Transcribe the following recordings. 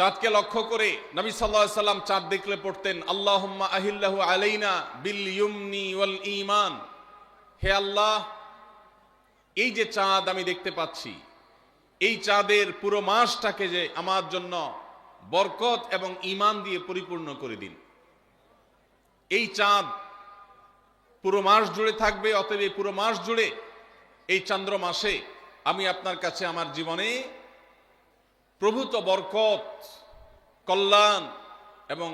চাঁদকে লক্ষ্য করে নবী সাল্লাম চাঁদ দেখলে পড়তেন, আল্লাহুম্মা আহিল্লাহু আলাইনা বিল ইউমনি ওয়াল ঈমান। হে আল্লাহ, এই যে চাঁদ আমি দেখতে পাচ্ছি, এই চাঁদের পুরো মাসটাকে যে আমার জন্য বরকত এবং ইমান দিয়ে পরিপূর্ণ করে দিন। এই চাঁদ পুরো মাস জুড়ে থাকবে, অতএব পুরো মাস জুড়ে, এই চন্দ্র মাসে আমি আপনার কাছে আমার জীবনে প্রভূত বরকত, কল্যাণ এবং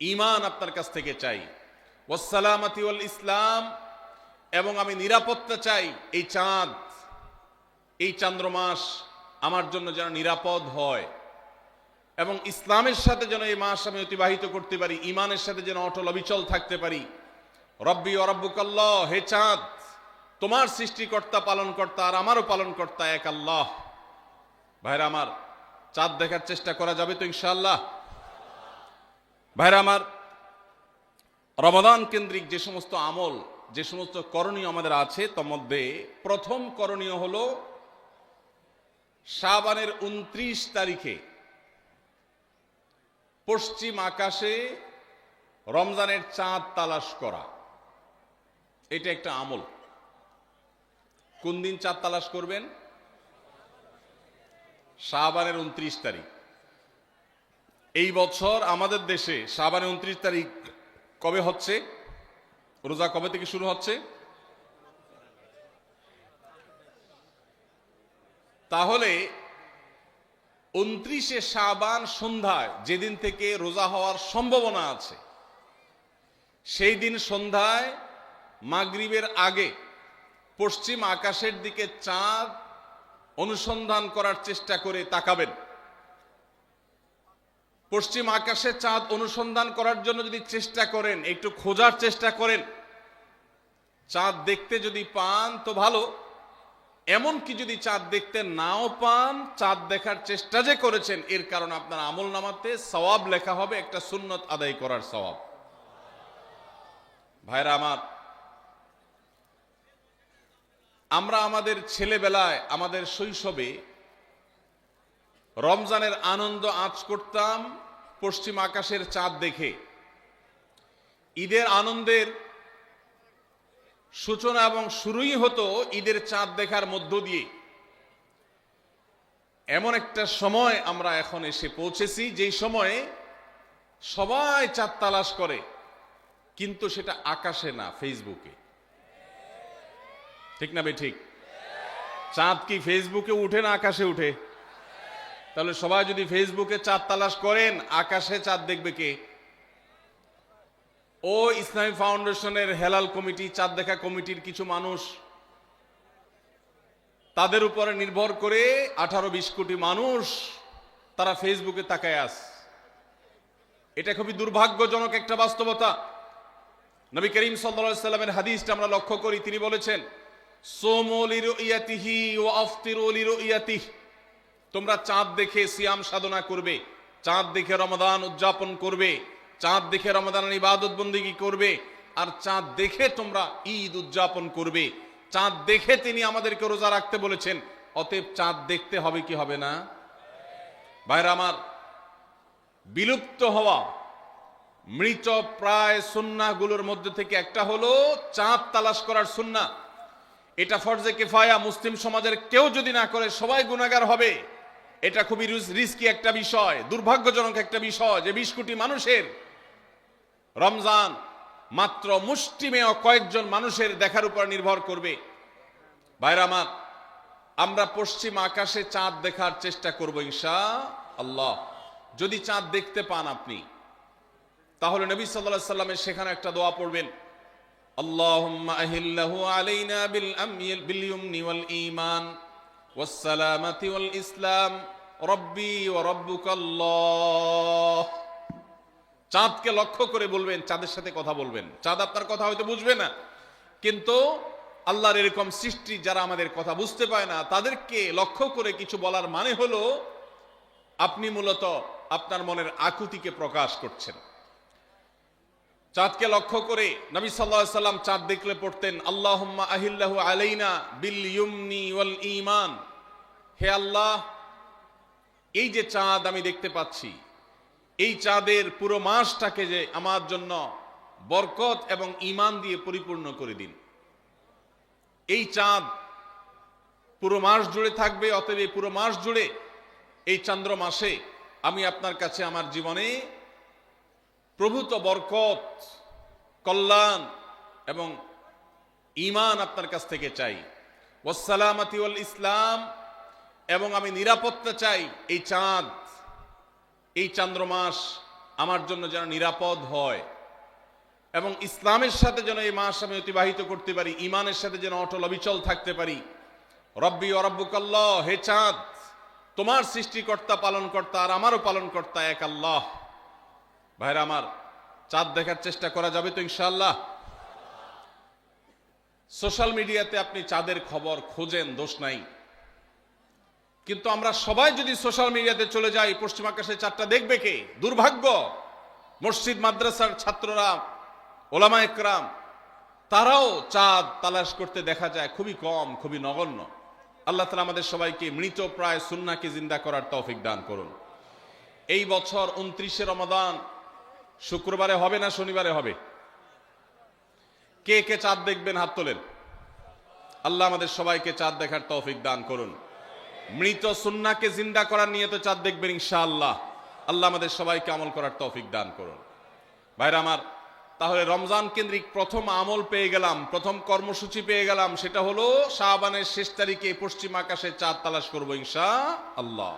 ইমান আপনার কাছ থেকে চাই। ওয়াসালামাতি ওয়াল ইসলাম এবং আমি নিরাপত্তা চাই এই চাঁদ, এই চন্দ্রমাস আমার জন্য যেন নিরাপদ হয় এবং ইসলামের সাথে যেন এই মাস আমি অতিবাহিত করতে পারি ইমানের সাথে যেন অটল অবিচল থাকতে পারি। রব্বি অরব্বুকাল্লাহ হে চাঁদ, তোমার সৃষ্টিকর্তা, পালনকর্তা আর আমারও পালনকর্তা এক আল্লাহ। ভাইরা আমার, চাঁদ দেখার চেষ্টা করা যাবে তো ইনশাল্লাহ ভাইরা আমার রমাদান কেন্দ্রিক যে সমস্ত আমল, যে সমস্ত করণীয় আমাদের আছে, তার মধ্যে প্রথম করণীয় হল শাবানের উনত্রিশ তারিখে পশ্চিম আকাশে রমজানের চাঁদ তালাশ করা। এটা একটা আমল। কোন দিন চাঁদ তালাশ করবেন? শাহবানের উনত্রিশ তারিখ। এই বছর আমাদের দেশে শাহবানের উনত্রিশ তারিখ কবে হচ্ছে? রোজা কবে থেকে শুরু হচ্ছে? তাহলে উনত্রিশে শাবান সন্ধ্যায় যেদিন থেকে রোজা হওয়ার সম্ভাবনা আছে, সেই দিন সন্ধ্যায় মাগরিবের আগে পশ্চিম আকাশের দিকে চাঁদ অনুসন্ধান করার চেষ্টা করে তাকাবেন। পশ্চিম আকাশে চাঁদ অনুসন্ধান করার জন্য যদি চেষ্টা করেন, একটু খোঁজার চেষ্টা করেন, চাঁদ দেখতে যদি পান তো ভালো। এমনকি যদি চাঁদ দেখতে নাও পান, চাঁদ দেখার চেষ্টা যে করেছেন, এর কারণ আপনার আমল নামাতে সওয়াব লেখা হবে, একটা সুন্নত আদায় করার সওয়াব। ভাইরা আমার আমরা আমাদের ছেলেবেলায়, আমাদের শৈশবে রমজানের আনন্দ আজ করতাম পশ্চিম আকাশের চাঁদ দেখে। ঈদের আনন্দের সূচনা এবং শুরুই হতো ঈদের চাঁদ দেখার মধ্য দিয়ে। এমন একটা সময় আমরা এখন এসে পৌঁছেছি, যেই সময়ে সবাই চাঁদ তালাশ করে, কিন্তু সেটা আকাশে না, ফেসবুকে। ঠিক না বে ঠিক? চাঁদ কি ফেসবুকে উঠে না আকাশে উঠে? তাহলে সবাই যদি ফেসবুকে চাঁদ তালাশ করেন, আকাশে চাঁদ দেখবে কে? ও ইসলামী ফাউন্ডেশনের হেলাল কমিটি, চাঁদ দেখা কমিটির কিছু মানুষ, তাদের উপরে নির্ভর করে আঠারো বিশ কোটি মানুষ, তারা ফেসবুকে তাকায় আস। এটা খুবই দুর্ভাগ্যজনক একটা বাস্তবতা। নবী করিম সাল্লা সাল্লামের হাদিসটা আমরা লক্ষ্য করি, তিনি বলেছেন ও তোমরা চাঁদ দেখে সিয়াম সাধনা করবে, চাঁদ দেখে রমাদান উদযাপন করবে, চাঁদ দেখে রমাদান ইবাদত বন্দিগি করবে, আর চাঁদ দেখে তোমরা ঈদ উদযাপন করবে। চাঁদ দেখে তিনি আমাদেরকে রোজা রাখতে বলেছেন, অতএব চাঁদ দেখতে হবে কি হবে না? ভাইরা আমার, বিলুপ্ত হওয়া মৃত প্রায় সুন্নাগুলোর মধ্যে থেকে একটা হলো চাঁদ তালাশ করার সুন্না এটা ফরজে কেফায়া মুসলিম সমাজের কেউ যদি না করে, সবাই গুণাগার হবে। এটা খুবই রিস্কি একটা বিষয়, দুর্ভাগ্যজনক একটা বিষয় যে বিশ কোটি মানুষের রমজান মাত্র মুষ্টিমেয় কয়েকজন মানুষের দেখার উপর নির্ভর করবে। ভাইরা আমার, আমরা পশ্চিম আকাশে চাঁদ দেখার চেষ্টা করব ইনশা আল্লাহ যদি চাঁদ দেখতে পান আপনি, তাহলে নবী সাল্লাহ সাল্লামের সেখানে একটা দোয়া পড়বেন। اللهم أهله علينا بالأمن باليمن والإيمان والسلامة والإسلام ربي وربك الله চাঁদকে লক্ষ্য করে বলবেন চাঁদের সাথে কথা বলবেন চাঁদ আপনার কথা হয়তো বুঝবে না কিন্তু আল্লাহর এরকম সৃষ্টি যারা আমাদের কথা বুঝতে পায় না তাদেরকে লক্ষ্য করে কিছু বলার মানে হলো আপনি মূলত আপনার মনের আকুতিকে প্রকাশ করছেন চাঁদকে লক্ষ্য করে নবী সাল্লাহ সাল্লাম চাঁদ দেখলে পড়তেন, আল্লাহুম্মা আহিল্লাহু আলাইনা বিল ইউমনি ওয়াল ঈমান। হে আল্লাহ, এই যে চাঁদ আমি দেখতে পাচ্ছি, এই চাঁদের পুরো মাসটাকে যে আমার জন্য বরকত এবং ইমান দিয়ে পরিপূর্ণ করে দিন। এই চাঁদ পুরো মাস জুড়ে থাকবে, অতএব পুরো মাস জুড়ে, এই চন্দ্র মাসে আমি আপনার কাছে আমার জীবনে প্রভূত বরকত, কল্যাণ এবং ইমান আপনার কাছ থেকে চাই। ওসালামাতি ইসলাম এবং আমি নিরাপত্তা চাই এই চাঁদ, এই চন্দ্রমাস আমার জন্য যেন নিরাপদ হয় এবং ইসলামের সাথে যেন এই মাস আমি অতিবাহিত করতে পারি ইমানের সাথে যেন অটল অবিচল থাকতে পারি। রব্বি অরব্বুকাল্লাহ হে চাঁদ, তোমার সৃষ্টিকর্তা, পালনকর্তা আর আমারও পালনকর্তা এক আল্লাহ। ভাইরা আমার, চাঁদ দেখার চেষ্টা করা যাবে তো ইনশাল্লাহ সোশ্যাল মিডিয়াতে আপনি চাঁদের খবর খোঁজেন, দোষ নাই। কিন্তু আমরা সবাই যদি সোশ্যাল মিডিয়াতে চলে যাই, পশ্চিম আকাশে চাঁদটা দেখবে কে? দুর্ভাগ্য। মসজিদ, মাদ্রাসার ছাত্ররা, ওলামা একরাম, তারাও চাঁদ তালাশ করতে দেখা যায় খুবই কম, খুবই নগণ্য। আল্লাহ তালা আমাদের সবাইকে মৃত প্রায় সুন্নাকে জিন্দা করার তৌফিক দান করুন। এই বছর উনত্রিশে রমাদান শুক্রবারে হবে না শনিবারে হবে? কে কে চাঁদ দেখবেন হাত তোলেন। আল্লাহ আমাদের সবাইকে চাঁদ দেখার তৌফিক দান করুন। মৃত সুন্নাকে জিন্দা করার নিয়ে তো চাঁদ দেখবেন ইনশাআল্লাহ। আল্লাহ আমাদের সবাইকে আমল করার তৌফিক দান করুন। ভাইরা আমার, তাহলে রমজান কেন্দ্রিক প্রথম আমল পেয়ে গেলাম, প্রথম কর্মসূচি পেয়ে গেলাম, সেটা হলো শাহবানের শেষ তারিখে পশ্চিম আকাশে চাঁদ তালাশ করব ইনশা আল্লাহ